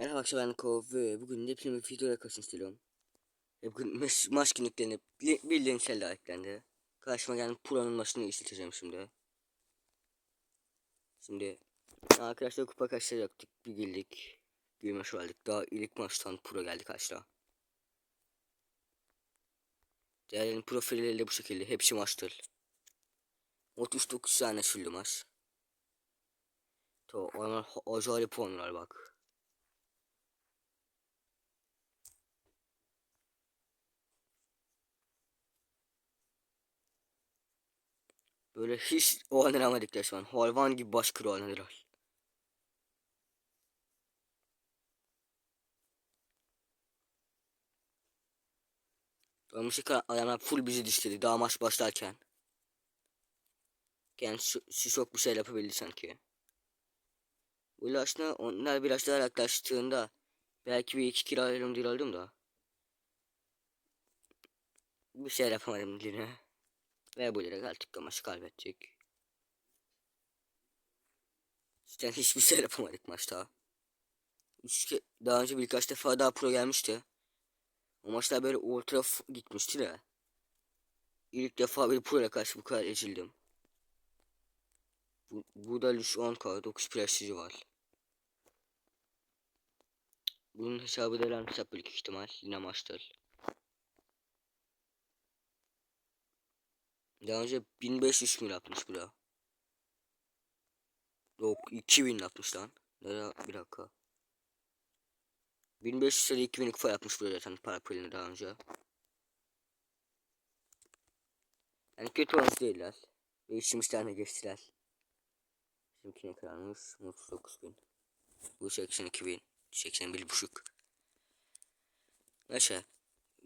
Merhaba arkadaşlar ben Kov ve bugün de bir videoya karşınızda istiyorum. Ve bugün maç, maç günlüklerine bir- bildiğin şeyler eklendi. Karşıma gelen Pro'nun maçını işleteceğim şimdi. Şimdi arkadaşlar kupa kaçta bir girdik. Bir maç aldık. Daha ilk maçtan Pro geldi karşıda. Diğerlerinin profilleri de bu şekilde. Hepsi maçtır. 39 tane şullu maç. To, onlar acayip puanlar bak. Böyle hiç oynanamadık resmen. Hayvan gibi baş kırı oynadılar. Müzik ayağına full bizi dişledi daha maç başlarken. Yani şu, şu çok bir şey yapabildi sanki. Bu aslında onlar biraz daha yaklaştığında belki bir iki kilo alırım diye aldım da. Bir şey yapamadım yine. Ve bu artık maçı kaybedecek. Cidden hiçbir şey yapamadık maçta. Üç daha önce birkaç defa daha pro gelmişti. O maçlar böyle ultra gitmişti de. İlk defa bir pro ile karşı bu kadar ezildim. Bu, bu da Lush 10k 9 prestiji var. Bunun hesabı da lan hesap büyük ihtimal. Yine maçtır. Daha önce 1500 mil yapmış bu da. Yok 2000 yapmış lan. Ya bir dakika. 1500 lira 2000 kupa yapmış burada zaten para pulini daha önce. Yani kötü oyuncu değiller. Ve işimizden de geçtiler. Bizimki ne kadarmış? 39 bin. Bu 82 bin. 81 buçuk. Neyse.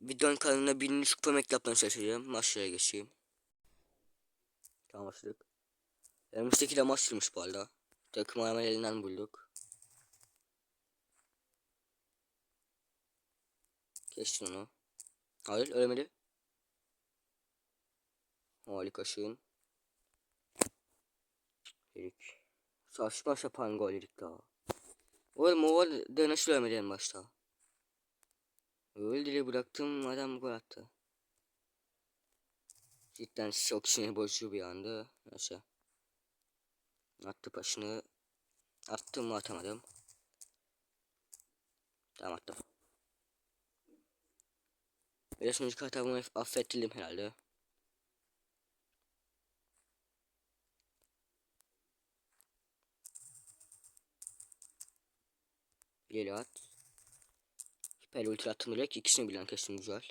Videonun kanalına birinci kupa mektaptan çalışacağım. Maçlara geçeyim. Tamam başladık. Önümüzdeki de maçtırmış bu arada. Takım elinden bulduk. Kestin onu. Hayır ölemedi. Harikasın. Dedik. Saçma sapan gol yedik daha. Oğlum o da nasıl ölmedi en başta? Öyle diye bıraktım adam gol attı. Cidden çok sinir bozucu bir anda. Neyse. Attı başını. Attım mı atamadım. Tamam attım. Biraz önceki hatamı affettim herhalde. İleri at. Hiper ultra attım direkt. İkisini bilen kesin güzel.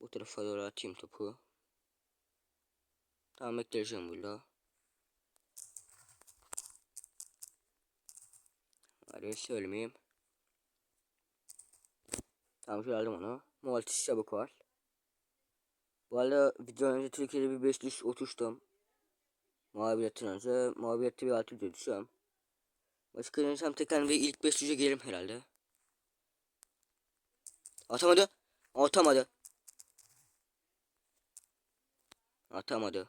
Bu tarafa doğru atayım topu. Tamam bekleyeceğim burada. Hadi söylemeyeyim. Tamam şöyle aldım onu. Maltese çabuk var. Bu arada videodan önce Türkiye'de bir 5 düş oturttum. Mağabiyetten önce mağabiyette bir 6 düş düşüyorum. Başka yöntem tekrar ve ilk 5 düze gelirim herhalde. Atamadı. Atamadı. Atamadı.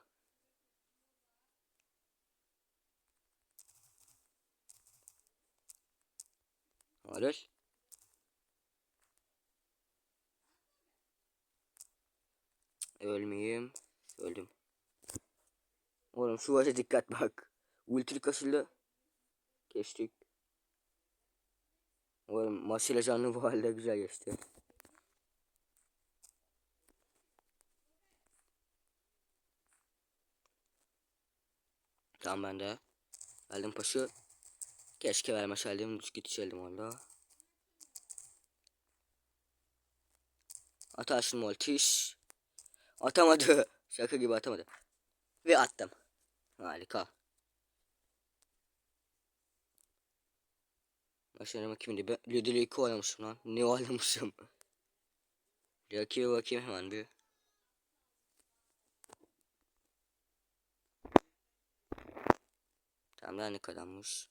Hayır. Ölmeyeyim. Öldüm. Oğlum şu başa dikkat bak. Ultrik asıldı. Geçtik. Oğlum maçıyla canlı bu halde güzel geçti. Tamam ben de. Geldim paşı. Keşke vermeseydim. Düz gidişeydim orada. Atarsın Maltiş. Atamadı. Şaka gibi atamadı. Ve attım. Harika. Başlarıma kimdi? Ben 2 oynamışım lan. Ne oynamışım? Rakibe bakayım hemen bir. Tamam ne kadarmış?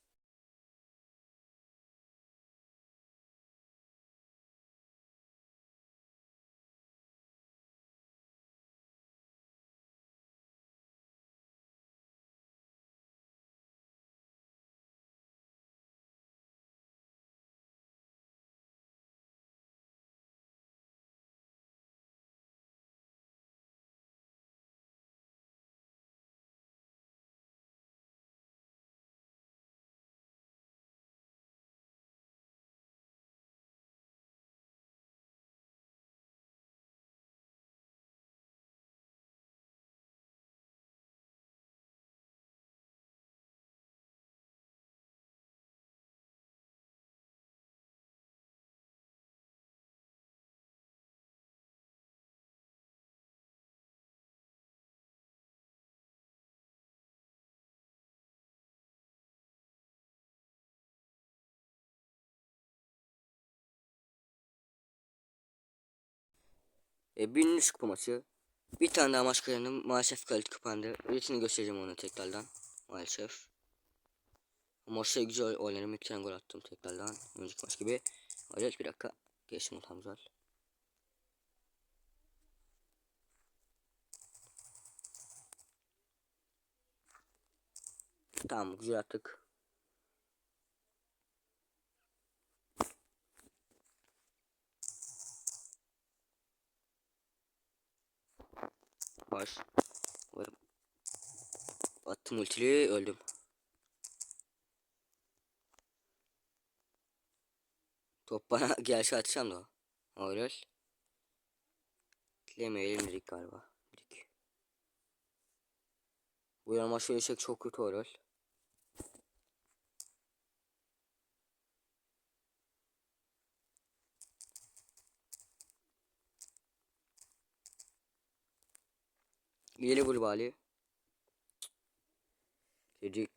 E, 1300 kupa maçı. Bir tane daha maç kazandım. Maalesef kalite kapandı. Üretini göstereceğim onu tekrardan. Maalesef. Maçta güzel oynadım. İki tane gol attım tekrardan. Önceki maç gibi. Evet bir dakika. Geçtim tam güzel. Tamam güzel attık. Baş. Varım. Attım ultili öldüm. Top bana gelse atacağım da. Öyle. Dilemeyelim dedik galiba. Dedik. Bu yanıma söylesek çok kötü. İleri vur bari. Dedik.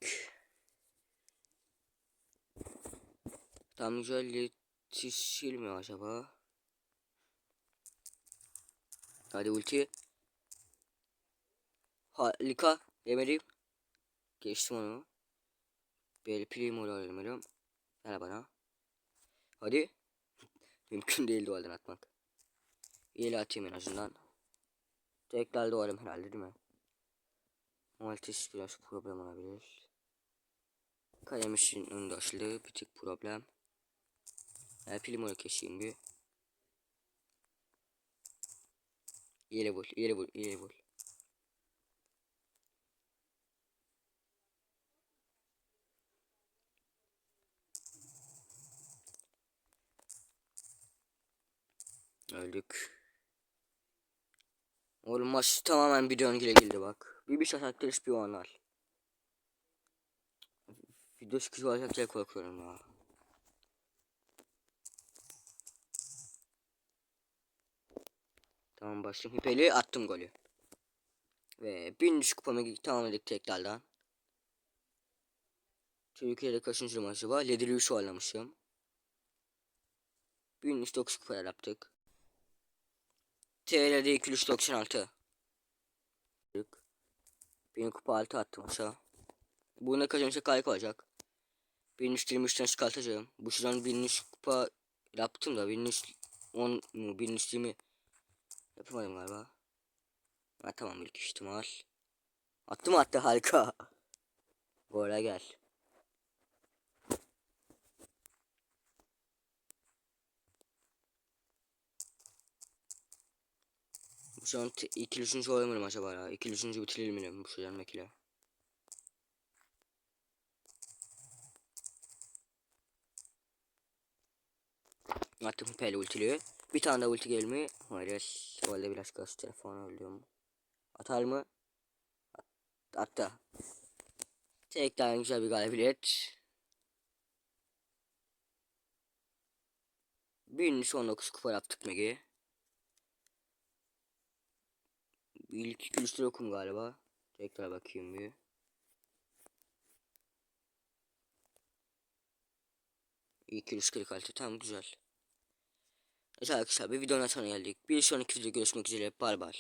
Güzel yetişir mi acaba? Hadi ulti. Harika. Demedim. Geçtim onu. Böyle primo alamıyorum. Ver bana. Hadi. Mümkün değil duvardan atmak. İyi atayım en azından. Tekrar doğarım herhalde değil mi? Maltis biraz problem olabilir. Önünde açıldı. Bir tık problem. Yani Primo'yu keseyim bir. İleri vur, ileri vur, ileri vur. Öldük. Oğlum maç tamamen bir döngüle girdi bak. Bir bir şaşaktır hiçbir onlar. Video sıkıcı olacak diye korkuyorum ya. Tamam başladım. Hipeli attım golü. Ve 1000 kupamı tamamladık tekrardan. Türkiye'de kaçıncı maçı var? Lediri 3 oynamışım. 1309 kupa yaptık. TL'de 296. Benim kupa 6 attım aşağı. Buna kazanırsa kayık olacak. 1323'ten çıkartacağım. Bu şuradan 1300 kupa yaptım da 1310 mu 1320 yapamadım galiba. Ha tamam büyük ihtimal. Attım attı harika. Gole gel. Şu an ikili üçüncü olamıyorum acaba ya. İkili üçüncü bitirelim mi bu şu yandakiyle. Attım hüpeli ultili. Bir tane daha ulti gelmi. Hayır. Bu arada biraz gaz telefonu ölüyorum. Atar mı? At attı. Tekrar güzel bir galibiyet. 1019 kupa yaptık Megi. İlk iki üstü yokum galiba. Tekrar bakayım bir. İlk 246 tam güzel. Evet arkadaşlar bir videonun sonuna geldik. Bir sonraki videoda görüşmek üzere. Bay bay.